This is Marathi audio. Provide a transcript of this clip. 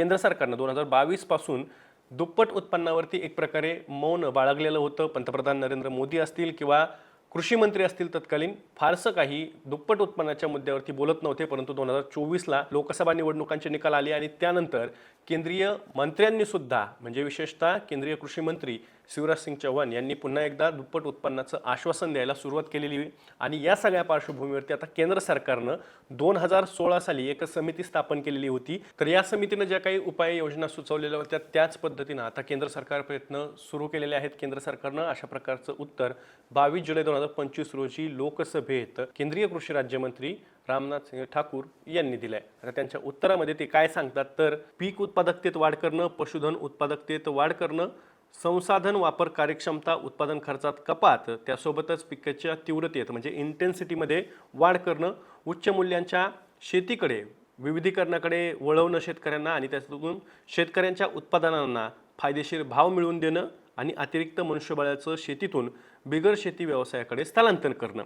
केंद्र सरकारनं दोन हजार बावीसपासून दुप्पट उत्पन्नावरती एक प्रकारे मौन बाळगलेलं होतं. पंतप्रधान नरेंद्र मोदी असतील किंवा कृषी मंत्री असतील तत्कालीन फारसं काही दुप्पट उत्पन्नाच्या मुद्द्यावरती बोलत नव्हते परंतु दोन हजार चोवीसला लोकसभा निवडणुकांचे निकाल आले आणि त्यानंतर केंद्रीय मंत्र्यांनी सुद्धा म्हणजे विशेषतः केंद्रीय कृषी मंत्री शिवराज सिंग चौहान यांनी पुन्हा एकदा दुप्पट उत्पन्नाचं आश्वासन द्यायला सुरुवात केलेली आहे. आणि या सगळ्या पार्श्वभूमीवरती आता केंद्र सरकारनं दोन हजार सोळा साली एक समिती स्थापन केलेली होती तर या समितीनं ज्या काही उपाययोजना सुचवलेल्या होत्या त्याच पद्धतीनं आता केंद्र सरकार प्रयत्न सुरू केलेले आहेत केंद्र सरकारनं अशा प्रकारचं उत्तर बावीस जुलै दोन हजार पंचवीस रोजी लोकसभेत केंद्रीय कृषी राज्यमंत्री रामनाथ सिंह ठाकूर यांनी दिलाय. आता त्यांच्या उत्तरामध्ये ते काय सांगतात? तर पीक उत्पादकतेत वाढ करणं पशुधन उत्पादकतेत वाढ करणं संसाधन वापर कार्यक्षमता उत्पादन खर्चात कपात त्यासोबतच पिकाच्या तीव्रतेत म्हणजे इंटेन्सिटीमध्ये वाढ करणं उच्च मूल्यांच्या शेतीकडे विविधीकरणाकडे वळवणं शेतकऱ्यांना आणि त्यातून शेतकऱ्यांच्या उत्पादनांना फायदेशीर भाव मिळवून देणं आणि अतिरिक्त मनुष्यबळाचं शेतीतून बिगर शेती व्यवसायाकडे स्थलांतर करणं.